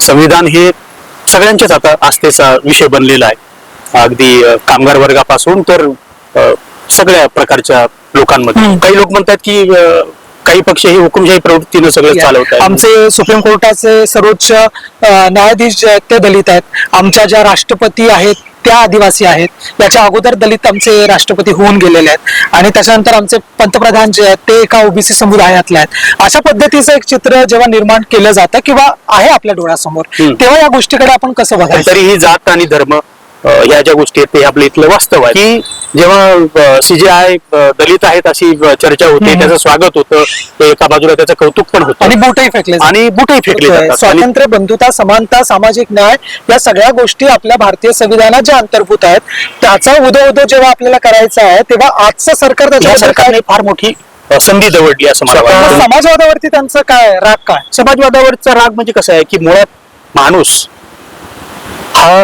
संविधान हे सगळ्यांच्याच आता आस्थेचा विषय बनलेला आहे. अगदी कामगार वर्गापासून तर सगळ्या प्रकारच्या लोकांमध्ये. काही लोक म्हणतात की काही पक्ष हे हुकुमशाही प्रवृत्तीनं सगळं चालवत आमचे सुप्रीम कोर्टाचे सर्वोच्च न्यायाधीश जे आहेत ते दलित आहेत. आमच्या ज्या राष्ट्रपती आहेत त्या आदिवासी आहेत. याच्या अगोदर दलित आमचे राष्ट्रपती होऊन गेलेले आहेत. आणि त्याच्यानंतर आमचे पंतप्रधान जे आहेत ते एका ओबीसी समुदायातले आहेत. अशा पद्धतीचं एक चित्र जेव्हा निर्माण केलं जातं किंवा आहे आपल्या डोळ्यासमोर. तेव्हा या गोष्टीकडे आपण कसं बघायचं? तरीही जात आणि धर्म अ, या ज्या गोष्टी आहेत ते आपलं इथलं वास्तव आहे की जेव्हा सीजेआय दलित आहेत अशी चर्चा होते. त्याचं स्वागत होतं एका बाजूला त्याचं कौतुक पण होतं आणि बोटही फेकले. आणि बुटही फेकले. जातात स्वातंत्र्य बंधुता समानता सामाजिक न्याय या सगळ्या गोष्टी आपल्या भारतीय संविधानात ज्या अंतर्भूत आहेत त्याचा उदो उदो जेव्हा आपल्याला करायचा आहे तेव्हा आजचं सरकार या त्याच्याबद्दल काय सरकारने फार मोठी अ, संधी दवडली असं मला मग वाटतं समाजवादावरती त्यांचं काय राग काय समाजवादावरचा राग म्हणजे कसं आहे की मुळात माणूस हा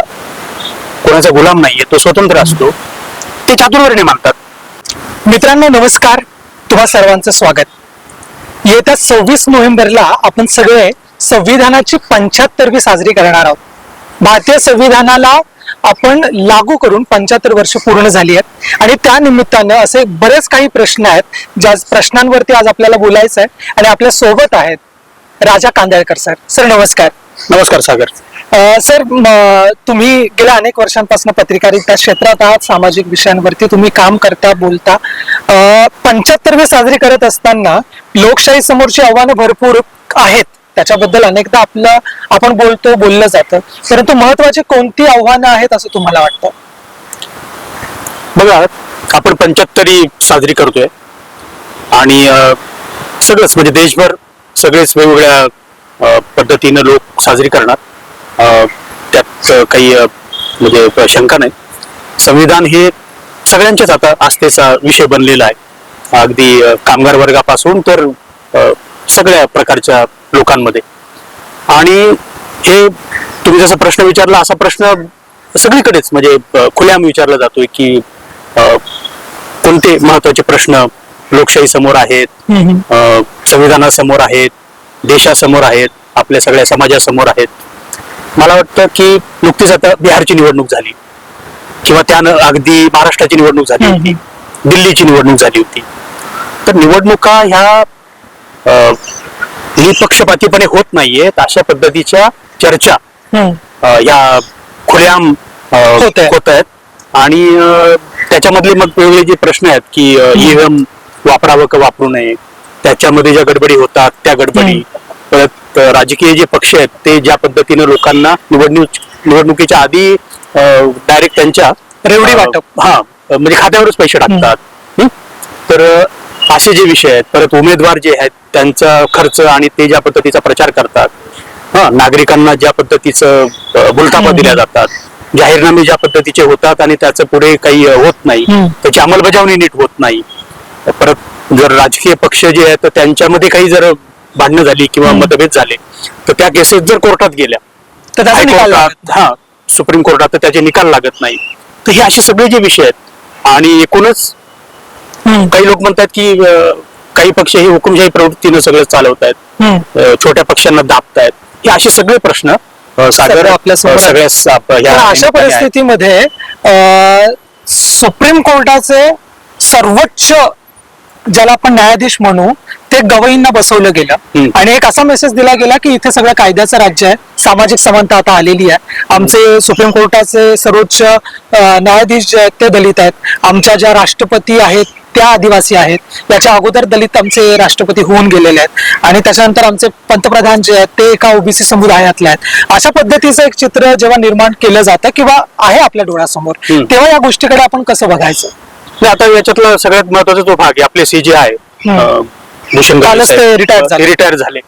कोणाचा गुलाम नाहीये तो स्वतंत्र असतो. ते चातुर्वर्ण्य मानतात. मित्रांनो नमस्कार. तुम्हा सर्वांचं स्वागत. येत्या सव्वीस नोव्हेंबरला आपण सगळे संविधानाची पंच्याहत्तरवी साजरी करणार आहोत. भारतीय संविधानाला आपण लागू करून पंच्याहत्तर वर्ष पूर्ण झाली आहेत. आणि त्या निमित्तानं असे बरेच काही प्रश्न आहेत ज्या प्रश्नांवरती आज आपल्याला बोलायचं आहे आणि आपल्यासोबत आहेत राजा कांदळकर सर. सर नमस्कार. नमस्कार सागर. सर तुम्ही गेल्या अनेक वर्षांपासून पत्रकारिता क्षेत्रात आहात सामाजिक विषयांवरती तुम्ही काम करता बोलता. पंच्याहत्तरवे साजरी करत असताना लोकशाही समोरची आव्हानं भरपूर आहेत. त्याच्याबद्दल अनेकदा आपलं आपण बोलतो बोललं जातं. परंतु महत्वाची कोणती आव्हानं आहेत असं तुम्हाला वाटतं? बघा आपण पंच्याहत्तरी साजरी करतोय. आणि सगळंच म्हणजे देशभर सगळेच वेगवेगळ्या पद्धतीनं लोक साजरी करणार. त्यात काही म्हणजे शंका नाही. संविधान हे सगळ्यांच्याच आता आस्थेचा विषय बनलेला आहे. अगदी कामगार वर्गापासून तर सगळ्या प्रकारच्या लोकांमध्ये. आणि हे तुम्ही जसा प्रश्न विचारला असा प्रश्न सगळीकडेच म्हणजे अ, खुलेआम विचारला जातोय की कोणते महत्त्वाचे प्रश्न लोकशाही समोर आहेत संविधानासमोर आहेत देशासमोर आहेत आपल्या सगळ्या समाजासमोर आहेत. मला वाटतं की नुकतीच आता बिहारची निवडणूक झाली. किंवा त्यानं अगदी महाराष्ट्राची निवडणूक झाली होती. दिल्लीची निवडणूक झाली होती. तर निवडणुका ह्या निपक्षपातीपणे होत नाहीयेत अशा पद्धतीच्या चर्चा या होतायत. होत आहेत. आणि त्याच्यामधले मग वेगवेगळे जे प्रश्न आहेत की ईव्हीएम वापरावं का वापरू नये? त्याच्यामध्ये ज्या गडबडी होतात त्या गडबडी परत राजकीय जे पक्ष आहेत ते ज्या पद्धतीनं लोकांना निवडणूक निवडणुकीच्या आधी डायरेक्ट त्यांच्या रेवडी वाटप. हा म्हणजे खात्यावरच पैसे टाकतात? तर असे जे विषय आहेत परत उमेदवार जे आहेत त्यांचा खर्च आणि ते ज्या पद्धतीचा प्रचार करतात हा नागरिकांना ज्या पद्धतीचं अ, बोलतापा दिल्या जातात जाहीरनामे ज्या पद्धतीचे होतात आणि त्याचं पुढे काही होत नाही. त्याची अंमलबजावणी नीट होत नाही परत जर राजकीय पक्ष जे आहेत तर त्यांच्यामध्ये काही जर भांडणं झाली किंवा. मतभेद झाले तर त्या केसेस जर कोर्टात गेल्या तर त्याचा निकाल हा सुप्रीम कोर्टात तर त्याचे निकाल लागत नाही तर हे असे सगळे जे विषय आहेत आणि एकूणच. काही लोक म्हणतात की काही पक्ष हे हुकुमशाही प्रवृत्तीनं सगळं चालवत आहेत छोट्या पक्षांना दाबतायत हे असे सगळे प्रश्न सागर अ, सगळ्या अशा. परिस्थितीमध्ये सुप्रीम कोर्टाचे सर्वोच्च ज्याला आपण न्यायाधीश म्हणू ते गवईंना बसवलं गेलं. आणि एक असा मेसेज दिला गेला की इथे सगळं कायद्याचं राज्य आहे सामाजिक समानता आता आलेली आहे. आमचे सुप्रीम कोर्टाचे सर्वोच्च न्यायाधीश जे आहेत ते दलित आहेत. आमच्या ज्या राष्ट्रपती आहेत त्या आदिवासी आहेत. याच्या अगोदर दलित आमचे राष्ट्रपती होऊन गेलेले आहेत. आणि त्याच्यानंतर आमचे पंतप्रधान जे आहेत ते एका ओबीसी समुदायातले आहेत. अशा पद्धतीचं एक चित्र जेव्हा निर्माण केलं जातं किंवा आहे आपल्या डोळ्यासमोर. तेव्हा या गोष्टीकडे आपण कसं बघायचं? आता याच्यातला सगळ्यात महत्त्वाचा जो भाग आहे आपले सीजीआय हम्म. कालच ते retire झाले. रिटायर झाले.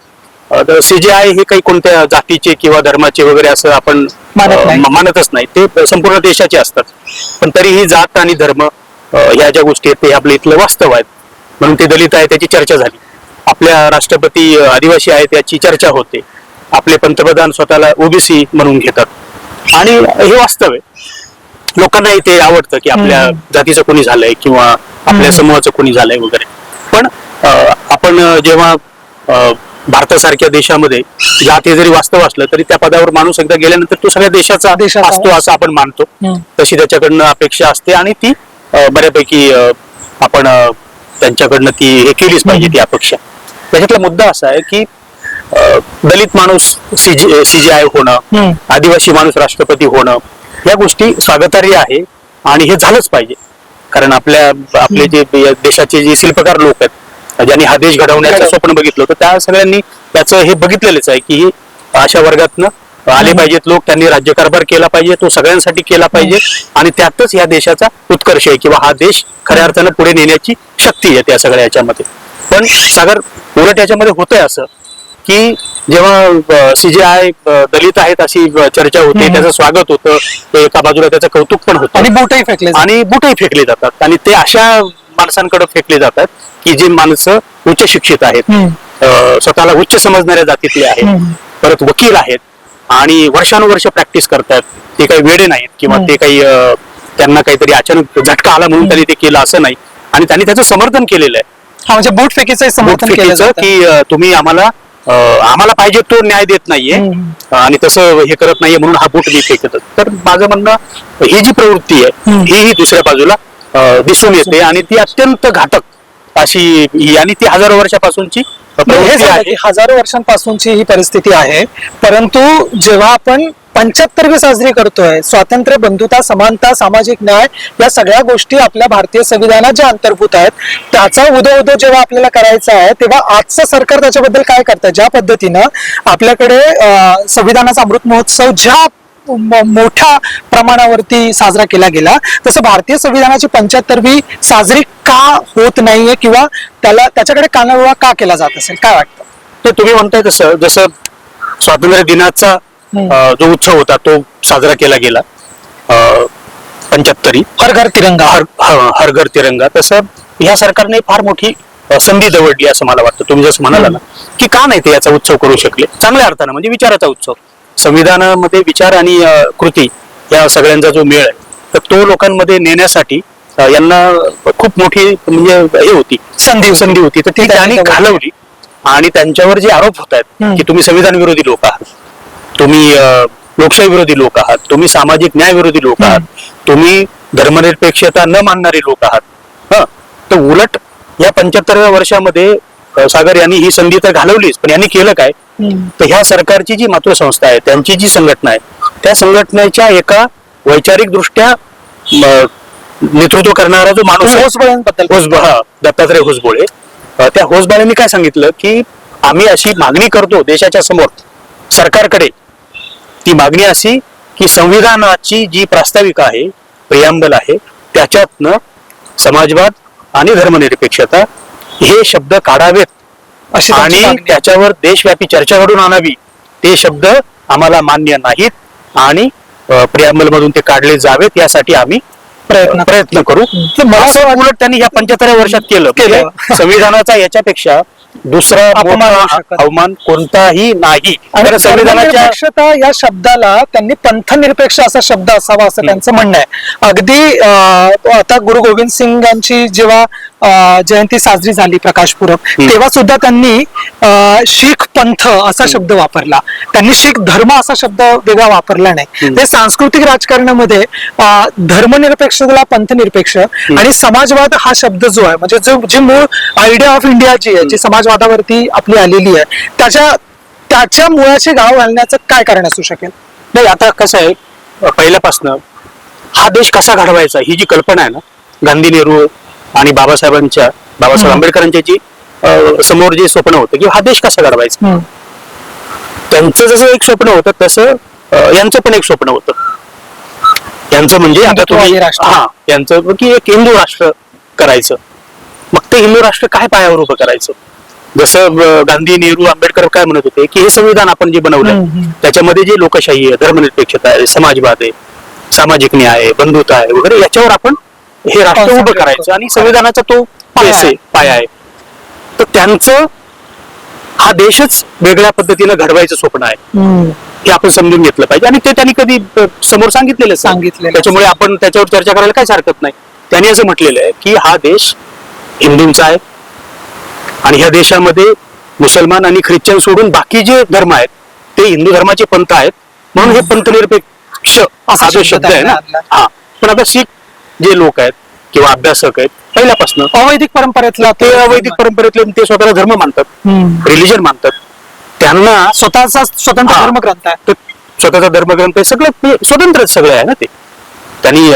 सीजीआय हे काही कोणत्या जातीचे किंवा धर्माचे वगैरे असं आपण मानत अ, नाही. म- मानतच नाही. ते संपूर्ण देशाचे असतात. पण तरीही जात आणि धर्म अ, या ज्या गोष्टी आहेत ते आपल्या इथलं वास्तव आहेत. म्हणून ते दलित आहे त्याची चर्चा झाली. आपल्या राष्ट्रपती अ, आदिवासी आहेत याची चर्चा होते. आपले पंतप्रधान स्वतःला ओबीसी म्हणून घेतात. आणि हे वास्तव आहे. लोकांनाही ते आवडतं की आपल्या हम्म. जातीचं कोणी झालंय किंवा आपल्या. समूहाचं कोणी झालंय वगैरे. पण अ, आपण जेव्हा भारतासारख्या देशामध्ये जाती जरी वास्तव असलं तरी त्या पदावर माणूस एकदा गेल्यानंतर तो सगळ्या देशाचा असतो असं आपण मानतो. तशी त्याच्याकडनं अपेक्षा असते आणि ती बऱ्यापैकी आपण त्यांच्याकडनं ती हे केलीच पाहिजे ती अपेक्षा. त्याच्यातला मुद्दा असा आहे की दलित माणूस सीजी सीजीआय होणं. आदिवासी माणूस राष्ट्रपती होणं या गोष्टी स्वागतार्ह आहे आणि हे झालंच पाहिजे. कारण आपल्या आपले जे देशाचे जे शिल्पकार लोक आहेत ज्यांनी हा देश घडवण्याचं घडव- स्वप्न बघितलं होतं. त्या सगळ्यांनी त्याचं हे बघितलेलंच आहे की अशा वर्गातनं आले पाहिजेत लोक त्यांनी राज्यकारभार केला पाहिजे तो सगळ्यांसाठी केला पाहिजे आणि त्यातच या देशाचा उत्कर्ष आहे किंवा हा देश खऱ्या अर्थानं पुढे नेण्याची शक्ती आहे त्या सगळ्या याच्यामध्ये. पण सागर उलट याच्यामध्ये होतंय असं की जेव्हा सीजीआय दलित आहेत अशी चर्चा होते. त्याचं स्वागत होतं एका बाजूला त्याचं कौतुक पण होतं. आणि बोटही फेकले. आणि बुटही फेकले जातात. आणि ते अशा माणसांकडे फेकले जातात की जे माणसं उच्च शिक्षित आहेत. स्वतःला उच्च समजणाऱ्या जातीतले आहेत. परत वकील आहेत आणि वर्षानुवर्ष प्रॅक्टिस करतात. ते काही वेडे नाहीत किंवा. ते काही त्यांना काहीतरी अचानक झटका आला म्हणून त्यांनी ते केलं असं नाही. आणि त्यांनी त्याचं समर्थन केलेलं आहे. म्हणजे बोट फेकीचं की तुम्ही आम्हाला आम्हाला पाहिजे तो न्याय देत नाहीये. आणि तसं हे करत नाहीये म्हणून हा बूट मी फेकत. तर माझं म्हणणं ही जी प्रवृत्ती आहे. ही ही दुसऱ्या बाजूला दिसून येते आणि ती अत्यंत घातक अशी आणि ती हजारो वर्षापासूनची की हजारो वर्षांपासूनची ही परिस्थिती आहे. परंतु जेव्हा आपण पंच्याहत्तरवी साजरी करतोय स्वातंत्र्य बंधुता समानता सामाजिक न्याय या सगळ्या गोष्टी आपल्या भारतीय संविधानात ज्या अंतर्भूत आहेत त्याचा उदो उदो जेव्हा आपल्याला करायचा आहे तेव्हा आजचं सरकार त्याच्याबद्दल काय करतं? ज्या पद्धतीनं आपल्याकडे संविधानाचा अमृत महोत्सव ज्या मोठ्या प्रमाणावरती साजरा केला गेला. तसं भारतीय संविधानाची पंच्याहत्तरवी साजरी का होत नाहीये किंवा त्याला त्याच्याकडे कानाडोळा का केला जात असेल? काय वाटतं? तर तुम्ही म्हणताय तसं जसं स्वातंत्र्य दिनाचा जो उत्सव होता तो साजरा केला गेला. पंच्याहत्तरी. हर घर तिरंगा. हर ह- हर घर तिरंगा. तसं ह्या सरकारने फार मोठी संधी दवडली असं मला वाटतं. तुम्ही जसं म्हणाला ना की का नाही ते याचा उत्सव करू शकले? चांगल्या अर्थानं म्हणजे विचाराचा उत्सव. संविधानामध्ये विचार आणि कृती या सगळ्यांचा जो मेळ आहे तर तो लोकांमध्ये नेण्यासाठी यांना खूप मोठी म्हणजे हे होती संधी संधी होती तर ती त्यांनी. घालवली आणि त्यांच्यावर जे आरोप होत आहेत. की तुम्ही संविधान विरोधी लोक आहात तुम्ही लोकशाही विरोधी लोक आहात तुम्ही सामाजिक न्याय विरोधी लोक आहात तुम्ही धर्मनिरपेक्षता न मानणारे लोक आहात हं तर उलट या पंच्याहत्तरव्या वर्षामध्ये सागर यांनी ही संधी तर घालवलीच पण यांनी केलं काय. तर ह्या सरकारची जी मातृसंस्था आहे त्यांची जी संघटना आहे त्या संघटनेच्या एका वैचारिक दृष्ट्या नेतृत्व करणारा जो माणूस आहे होसबळेंबद्दल होसब हा दत्तात्रय होसबोळे त्या होसबाळेंनी काय सांगितलं की आम्ही अशी मागणी करतो देशाच्या समोर सरकारकडे ती मागणी अशी की संविधानाची जी प्रास्ताविका आहे प्रियांबल आहे त्याच्यातनं समाजवाद आणि धर्मनिरपेक्षता हे शब्द काढावेत. अशी आणि. त्याच्यावर देशव्यापी चर्चा घडून आणावी ते शब्द आम्हाला मान्य नाहीत आणि प्रियांबल मधून ते काढले जावेत यासाठी आम्ही प्रयत्न प्रयत्न करू मला उलट त्यांनी या पंच्याहत्तराव्या वर्षात केलं केलं. म्हणजे संविधानाचा याच्यापेक्षा दुसरा अपमान मोठा. अवमान कोणताही नाही. आणि संविधानाच्या धर्मनिरपेक्षता या शब्दाला त्यांनी पंथनिरपेक्ष असा शब्द असावा असं त्यांचं म्हणणं आहे. अगदी अं, आता गुरु गोविंद सिंग यांची जेव्हा अं, जयंती साजरी झाली प्रकाश पूरब हम्म. तेव्हा सुद्धा त्यांनी अं, शीख पंथ असा शब्द वापरला. त्यांनी शीख धर्म असा शब्द वेगळा वापरला नाही. ते सांस्कृतिक राजकारणामध्ये अं, धर्मनिरपेक्षतेला पंथनिरपेक्ष आणि समाजवाद हा शब्द जो आहे म्हणजे जो जी मूळ आयडिया ऑफ इंडिया जी आहे जी समाजवादावरती आपली आलेली आहे. त्याच्या त्याच्या मुळाचे गाव घालण्याचं काय कारण असू शकेल? नाही आता कसं आहे पहिल्यापासनं हा देश कसा घडवायचा ही जी कल्पना आहे ना गांधी नेहरू आणि बाबासाहेबांच्या बाबासाहेब. आंबेडकरांच्या जी समोर जे स्वप्न होतं की हा देश कसा घडवायचा? त्यांचं जसं एक स्वप्न होतं तसं यांचं पण एक स्वप्न होतं. यांचं म्हणजे आता तुम्ही. हा यांचं की एक हिंदू राष्ट्र करायचं. मग ते हिंदू राष्ट्र काय पायावर उभं करायचं? जसं गांधी नेहरू आंबेडकर काय म्हणत होते की हे संविधान आपण जे हम्म. त्याच्यामध्ये जे लोकशाही आहे धर्मनिरपेक्षता आहे समाजवाद आहे सामाजिक न्याय आहे बंधुता आहे वगैरे याच्यावर आपण हे राष्ट्र उभं करायचं. आणि संविधानाचा तो पाया आहे आहे. पाया आहे तर त्यांचं हा देशच वेगळ्या पद्धतीनं घडवायचं स्वप्न आहे हे आपण समजून घेतलं पाहिजे आणि ते त्यांनी कधी समोर सांगितलेलं सांगितलेलं. त्याच्यामुळे आपण त्याच्यावर चर्चा करायला काहीच हरकत नाही त्यांनी असं म्हटलेलं आहे की हा देश हिंदूंचा आहे आणि ह्या देशामध्ये मुसलमान आणि ख्रिश्चन सोडून बाकी जे धर्म आहेत ते हिंदू धर्माचे पंथ आहेत म्हणून हे पंथनिरपेक्ष असा जो शब्द आहे ना. हा पण आता शीख जे लोक आहेत किंवा अभ्यासक आहेत पहिल्यापासून अवैदिक परंपरेतला ते अवैदिक परंपरेतले ते स्वतःला धर्म मानतात. रिलिजन मानतात त्यांना स्वतःचा स्वतंत्र. धर्मग्रंथ आहे तो स्वतःचा धर्मग्रंथ आहे सगळं स्वतंत्रच सगळं आहे ना ते त्यांनी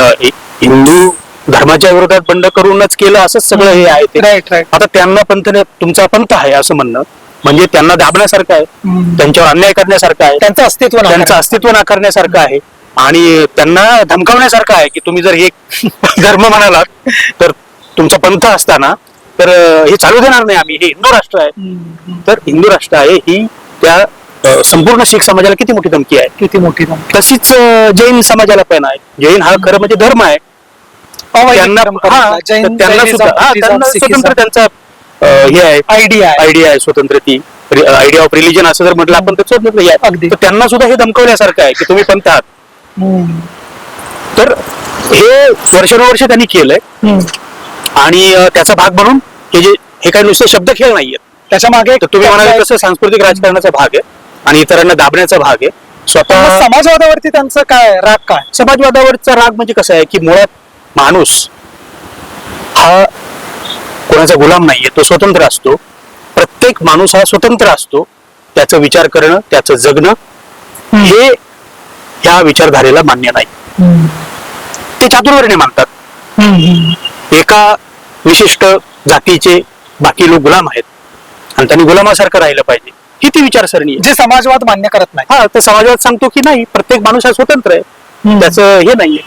हिंदू धर्माच्या विरोधात बंड करूनच केलं असंच सगळं हे आहे ते आता त्यांना पंथ तुमचा पंथ आहे असं म्हणणं म्हणजे त्यांना दाबण्यासारखं आहे. त्यांच्यावर अन्याय करण्यासारखं आहे त्यांचं अस्तित्व त्यांचं. अस्तित्व नाकारण्यासारखं आहे आणि त्यांना धमकावण्यासारखं आहे की तुम्ही जर हे धर्म म्हणालात तर तुमचा पंथ असताना तर अं, हे चालू देणार नाही आम्ही हे हिंदू राष्ट्र आहे हम्म. तर हिंदू राष्ट्र आहे ही त्या अं, संपूर्ण शीख समाजाला किती मोठी धमकी आहे किती मोठी धमकी. तशीच अं, जैन समाजाला पण आहे जैन हा खरं म्हणजे धर्म आहे त्यांना. हा, तर सुद्धा हा. स्वतंत्र त्यांचा अं, हे आहे आयडिया आहे आयडिया आहे स्वतंत्र ती आयडिया ऑफ रिलिजन असं जर म्हटलं आपण तर स्वतंत्र आहे. अगदी. तर त्यांना सुद्धा हे धमकवण्यासारखं आहे की तुम्ही पंथ आहात. तर हे वर्षानुवर्ष त्यांनी केलंय. आणि अं, त्याचा भाग म्हणून हे जे हे काही नुसते शब्द खेळ नाहीयेत त्याच्यामागे तर तुम्ही म्हणाले तसं सांस्कृतिक राजकारणाचा भाग आहे आणि इतरांना दाबण्याचा भाग आहे स्वतः समाजवादावरती त्यांचं काय राग काय समाजवादावरचा राग म्हणजे कसं आहे की मुळात माणूस हा कोणाचा गुलाम नाहीये तो स्वतंत्र असतो. प्रत्येक माणूस हा स्वतंत्र असतो. त्याचा विचार करणं त्याचं जगणं हे ह्या विचारधारेला मान्य नाही. ते चातुर्वर्ण्य मानतात. एका विशिष्ट जातीचे बाकी लोक गुलाम आहेत. आणि त्यांनी गुलामासारखं राहिलं पाहिजे. ही ती विचारसरणी जे समाजवाद मान्य करत नाही. हा तर समाजात सांगतो की नाही प्रत्येक माणूस हा स्वतंत्र आहे. त्याचं हे नाहीये.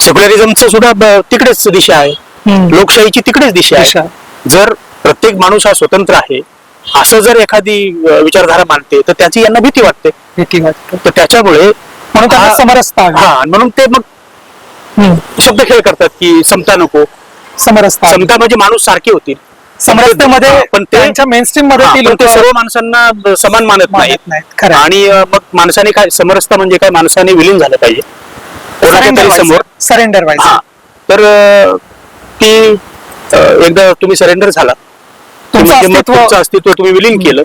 सेक्युलरिझमचं सुद्धा ब- तिकडेच दिशा आहे हम्म. लोकशाहीची तिकडेच दिशा दिशा. आहे जर प्रत्येक माणूस हा स्वतंत्र आहे असं जर एखादी अ, विचारधारा मानते तर त्याची यांना भीती वाटते भीती वाटते तर त्याच्यामुळे म्हणून त्यांना हा- समरसता हवी. हा आणि म्हणून ते मग हम्म. शब्द खेळ करतात की समता नको समरसता हवी. समता म्हणजे माणूस सारखे होतील समरसतेमध्ये हा, पण ते त्यांच्या मेनस्ट्रीममध्ये हा, ती पण लोक ते सर्व माणसांना ब- समान मानत मानत नाहीत नाहीत खरं आहे. आणि अ, मग माणसाने काय समरसता म्हणजे काय माणसाने विलीन झालं पाहिजे कोणाच्या तरी समोर. सरेंडर व्हायचं हा. तर ती एकदा तुम्ही सरेंडर झाला. तुमचं अस्तित्व- तुम्ही विलीन केलं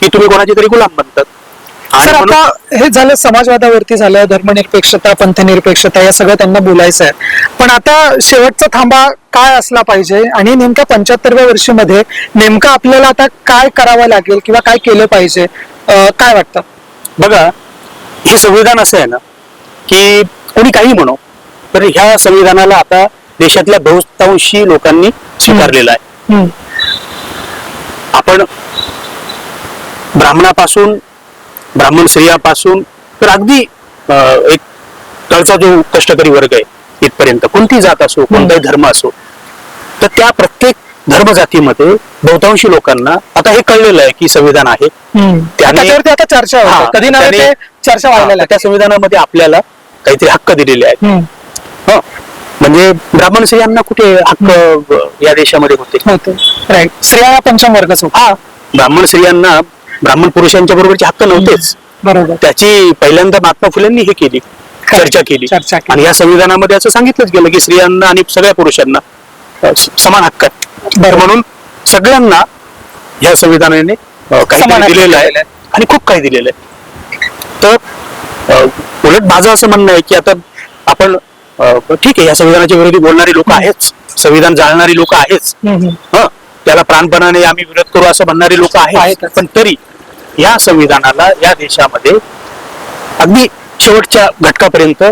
की तुम्ही कोणाचे तरी गुलाम बनतात. सर आता हे झालं समाजवादावरती झालं धर्मनिरपेक्षता पंथनिरपेक्षता या सगळं त्यांना बोलायचं आहे. पण आता शेवटचा थांबा काय असला पाहिजे? आणि नेमक्या पंच्याहत्तरव्या वर्षीमध्ये नेमकं आपल्याला आता काय करावं लागेल किंवा काय केलं पाहिजे? काय वाटतं? बघा हे संविधान असं आहे ना की कोणी काही म्हणो. तर ह्या संविधानाला आता देशातल्या बहुतांशी लोकांनी स्वीकारलेलं आहे. आपण ब्राह्मणापासून ब्राह्मण स्त्रियापासून तर अगदी एक तळचा जो कष्टकरी वर्ग आहे इथपर्यंत कोणती जात असो कोणताही धर्म असो तर त्या प्रत्येक धर्मजातीमध्ये बहुतांशी लोकांना आता हे कळलेलं आहे की संविधान आहे. त्याच्यावरती आता चर्चा कधी ना चर्चा लागते त्या संविधानामध्ये आपल्याला काहीतरी हक्क दिलेले आहेत. हं. म्हणजे ब्राह्मण स्त्रियांना कुठे हक्क या देशामध्ये होते? होते. राईट स्त्रिया पंचम वर्गच होता. हा. ब्राह्मण स्त्रियांना ब्राह्मण पुरुषांच्या बरोबरचे हक्क नव्हतेच. बरोबर. त्याची पहिल्यांदा महात्मा फुलेंनी हे केली. चर्चा केली. चर्चा केली. आणि या संविधानामध्ये असं सांगितलंच गेलं की स्त्रियांना आणि सगळ्या पुरुषांना अ, स- समान हक्क आहेत. म्हणून सगळ्यांना या संविधानाने अ, समान काहीतरी हक्क दिलेलं आहे. आणि खूप काही दिलेलं आहे. तर उलट माझं असं म्हणणं आहे की आता आपण ठीक आहे या संविधानाच्या विरोधी बोलणारी लोक आहेच. संविधान जाळणारी लोक आहेच. हं, त्याला प्राणपणाने आम्ही विरोध करू असं म्हणणारी लोक आहेत आहेतच. पण तरी या संविधानाला या देशामध्ये अगदी शेवटच्या घटकापर्यंत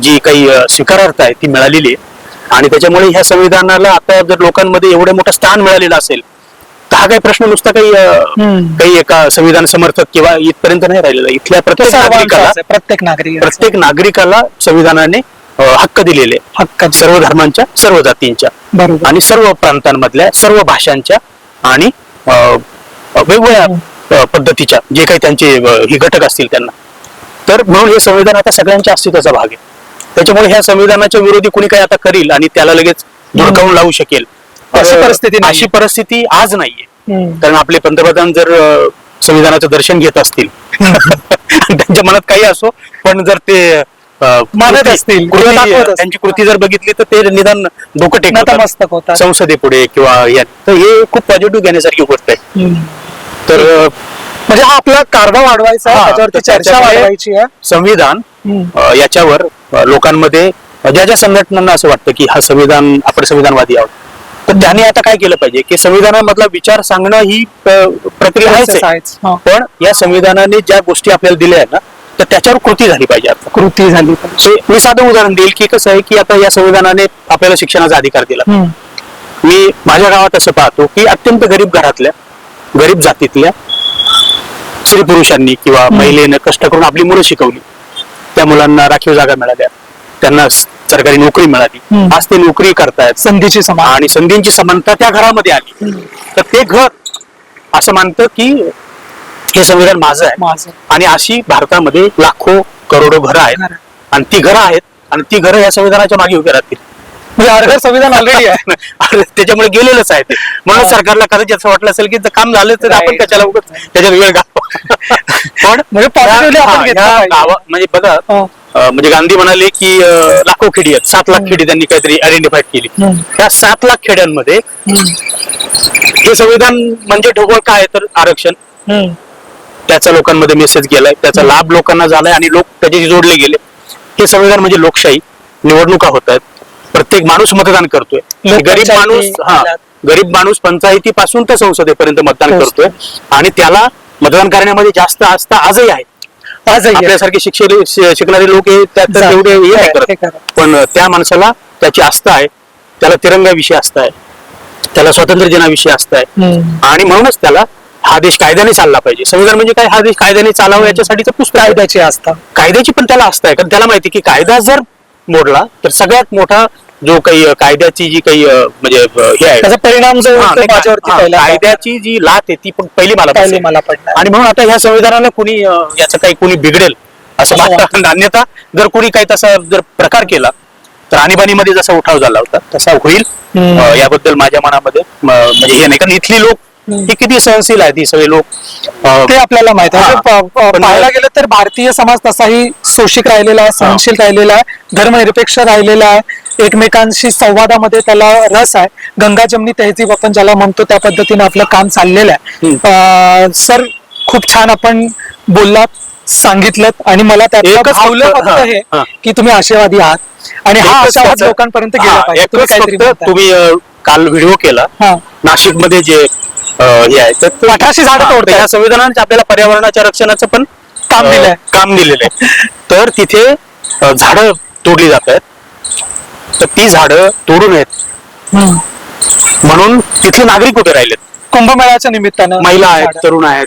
जी काही स्वीकारार्थ आहे ती मिळालेली आहे. आणि त्याच्यामुळे ह्या संविधानाला आता जर लोकांमध्ये एवढं मोठं स्थान मिळालेलं असेल तर हा काही प्रश्न नुसता काही अ. काही एका संविधान समर्थक किंवा इथपर्यंत नाही राहिलेला. इथल्या प्रत्येक सर्वांचाच नागरिकाला आहे, प्रत्येक नागरिक प्रत्येक नागरिकाला संविधानाने अ, हक्क दिलेले. हक्क सर्व धर्मांच्या सर्व जातींच्या. बरोबर. आणि सर्व प्रांतांमधल्या सर्व भाषांच्या आणि अ, वेगवेगळ्या अ, पद्धतीच्या जे काही त्यांचे अ, हे घटक असतील त्यांना. तर म्हणून हे संविधान आता सगळ्यांच्या अस्तित्वाचा भाग आहे. त्याच्यामुळे ह्या संविधानाच्या विरोधी कुणी काही आता करील आणि त्याला लगेच धुडकावून लावू शकेल अशी परिस्थिती. अशी परिस्थिती आज नाहीये. कारण आपले पंतप्रधान जर संविधानाचं दर्शन घेत असतील त्यांच्या मनात काही असो पण जर ते मानत असतील. त्यांची कृती जर बघितली तर ते निदान होतात संसदेपुढे किंवा या तर हे खूप पॉझिटिव्ह घेण्यासारखी गोष्ट आहे. तर म्हणजे हा आपला कारभार वाढवायचा त्याच्यावरती चर्चा वाढवायची आहे संविधान याच्यावर लोकांमध्ये ज्या ज्या संघटनांना असं वाटतं की हा संविधान आपण संविधानवादी आहोत तर त्याने आता काय केलं पाहिजे? की संविधानामधला विचार सांगणं ही प्रक्रिया आहेच आहे. आहेच. पण या संविधानाने ज्या गोष्टी आपल्याला दिल्या आहेत ना तर त्याच्यावर कृती झाली पाहिजे आता. कृती झाली पाहिजे. मी साधं उदाहरण देईल की कसं आहे की आता या संविधानाने आपल्याला शिक्षणाचा अधिकार दिला. मी माझ्या गावात असं पाहतो की अत्यंत गरीब घरातल्या गरीब जातीतल्या स्त्री पुरुषांनी किंवा महिलेनं कष्ट करून आपली मुलं शिकवली. त्या मुलांना राखीव जागा मिळाल्या. त्यांना सरकारी नोकरी मिळाली. हम्म. आज ते नोकरी करतायत. संधीची समान आणि संधींची समानता त्या घरामध्ये आली. तर ते घर असं मानतं की हे संविधान माझं आहे. माझं. आणि अशी भारतामध्ये लाखो करोडो घरं आहेत. आणि ती घरं आहेत. आणि ती घरं या संविधानाच्या मागे उभी राहतील. म्हणजे अर्ध संविधान ऑलरेडी आहे. त्याच्यामुळे गेलेलंच आहे ते. म्हणून सरकारला कदाचित असं वाटलं असेल की जर काम झालं तर आपण Right. कशाला उगाच त्याच्यात वेळ घालवा. पण म्हणजे positively आपण हा, घेतलं ह्या पाहिजे. गावा- म्हणजे बघा हो. म्हणजे गांधी म्हणाले की लाखो खेडी आहेत. सात लाख खेडी त्यांनी काहीतरी आयडेंटिफाय केली. त्या सात लाख खेड्यांमध्ये. हे संविधान म्हणजे ढोबळ काय तर आरक्षण. त्याचा लोकांमध्ये मेसेज गेलाय. त्याचा लाभ लोकांना झालाय आणि लोक त्याच्याशी जोडले गेले. हे संविधान म्हणजे लोकशाही. निवडणुका होत आहेत. प्रत्येक माणूस मतदान करतोय. गरीब माणूस हा. गरीब माणूस पंचायतीपासून तर संसदेपर्यंत मतदान. करतोय. आणि त्याला मतदान करण्यामध्ये जास्त आस्था आजही आहे. आजही आहे. आपल्यासारखे शिक्षले शि- शिकणारे लोक हे त्यात जा- तेवढे हे नाही हे करत करत. पण त्या माणसाला त्याची आस्था आहे. त्याला तिरंगाविषयी आस्था आहे. त्याला स्वातंत्र्य दिनाविषयी आस्था आहे. हम्म. आणि म्हणूनच त्याला हा देश कायद्याने चालला पाहिजे. संविधान म्हणजे काय? हा देश कायद्याने चालावं याच्यासाठीचं पुस्तक आहे. कायद्याची आस्था. कायद्याची पण त्याला असतं कारण त्याला माहिती की कायदा जर मोडला तर सगळ्यात मोठा जो काही कायद्याची जी काही म्हणजे हे आहे त्याचा परिणाम जो हा, होतो नाही का? माझ्यावरती हा, पहिला कायद्याची जी लाट आहे ती पण पहिली मला पहिली बसेल. मला पडणार आणि म्हणून आता ह्या संविधानाला कुणी अ, याचं काही कुणी बिघडेल असं असं वाटतं अन्यथा जर कुणी काही तसा जर प्रकार केला तर आणीबाणीमध्ये जसा उठाव झाला होता तसा होईल हम्म. अ, याबद्दल माझ्या मनामध्ये म, म्हणजे हे नाही कारण इथली लोक हम्म. हे किती सहनशील आहेत ही सगळे लोक अ, ते आपल्याला माहीत आहे हा. प- प- पण- पाहायला गेलं तर भारतीय समाज तसाही सोशिक राहिलेला आहे सहनशील राहिलेला आहे धर्मनिरपेक्ष राहिलेला आहे एकमेकांशी संवादामध्ये त्याला रस आहे. गंगा जमनी तहजीब आपण ज्याला म्हणतो त्या पद्धतीने आपलं काम चाललेलं आहे. सर खूप छान आपण बोललात सांगितलं आणि मला फक्त- हा. की तुम्ही आशावादी आहात. आणि हा आशावाद लोकांपर्यंत गेला पाहिजे. तुम्ही काल व्हिडिओ केला. नाशिकमध्ये जे हे आहे तर अठराशे झाडं तर तोडतायत. ह्या संविधानाने आपल्याला पर्यावरणाच्या रक्षणाचं पण काम दिलंय. काम दिलेलं आहे. तर तिथे झाडं तोडली जात आहेत. तर ती झाडं तोडू नयेत हम्म. म्हणून तिथले नागरिक उभे राहिलेत कुंभमेळ्याच्या निमित्तानं महिला आहेत. तरुण आहेत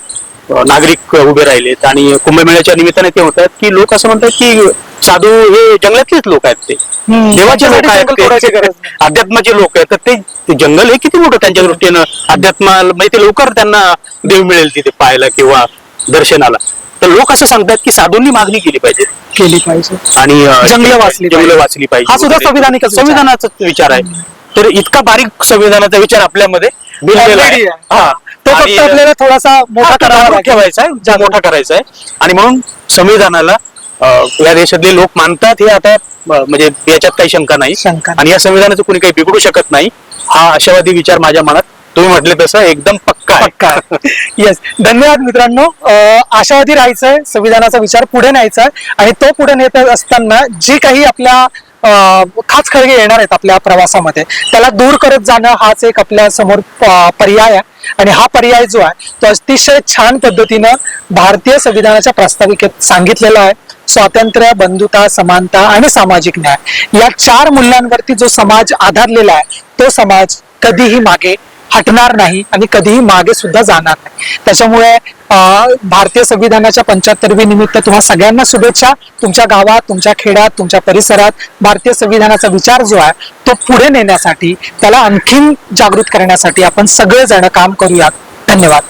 अ, नागरिक उभे राहिलेत आणि कुंभमेळ्याच्या निमित्ताने ते होत आहेत की लोक असं म्हणतात की साधू हे जंगलातलेच लोक आहेत ते हम्म. देवाचे लोक त्यांच्यासाठी आहेत जंगल तोडायची ते. गरज नाही. अध्यात्माचे लोक आहेत तर ते ते जंगल हे किती मोठं त्यांच्या दृष्टीनं अध्यात्माला म्हणजे ते लवकर त्यांना देव मिळेल तिथे पाहायला किंवा दर्शनाला तर लोक असं सांगतात की साधूंनी मागणी केली पाहिजे केली पाहिजे आणि अ, जंगलं वाचली जंगलं पाहिजे. वाचली पाहिजे हा सुद्धा विचार. संविधानाचा विचार आहे तर इतका बारीक संविधानाचा विचार आपल्यामध्ये भिनलेला आहे. Already आहे. हा. तो आणि, फक्त आपल्याला थोडासा मोठा करावा लागेल. ठेवायचा आहे मोठा करायचा आहे आणि म्हणून संविधानाला अ, या देशातले लोक मानतात हे आता अ, म्हणजे याच्यात काही शंका नाही शंका नाही. आणि या संविधानाचं कुणी काही बिघडू शकत नाही हा आशावादी विचार माझ्या मनात तुम्ही म्हटले तसं एकदम पक्का आहे. पक्का येस धन्यवाद मित्रांनो. अं, आशावादी राहायचंय संविधानाचा विचार पुढे न्यायचा आहे आणि तो पुढे नेत असताना जी काही आपल्या अं, खाच खळगे येणार आहेत आपल्या प्रवासामध्ये त्याला दूर करत जाणं हाच एक आपल्यासमोर प- पर्याय आहे. आणि हा पर्याय जो आहे तो अतिशय छान पद्धतीनं भारतीय संविधानाच्या प्रास्ताविकेत सांगितलेला आहे. स्वातंत्र्य बंधुता समानता आणि सामाजिक न्याय. या चार मूल्यांवरती जो समाज आधारलेला आहे तो समाज कधीही मागे हटणार नाही आणि कधीही मागे सुद्धा जाणार नाही. त्याच्यामुळे भारतीय संविधानाच्या पंच्याहत्तरवी निमित्त तुम्हा सगळ्यांना शुभेच्छा. तुमच्या गावात तुमच्या खेड्यात तुमच्या परिसरात भारतीय संविधानाचा विचार जो आहे तो पुढे नेण्यासाठी त्याला आणखीन जागृत करण्यासाठी आपण सगळेजण काम करूयात. धन्यवाद.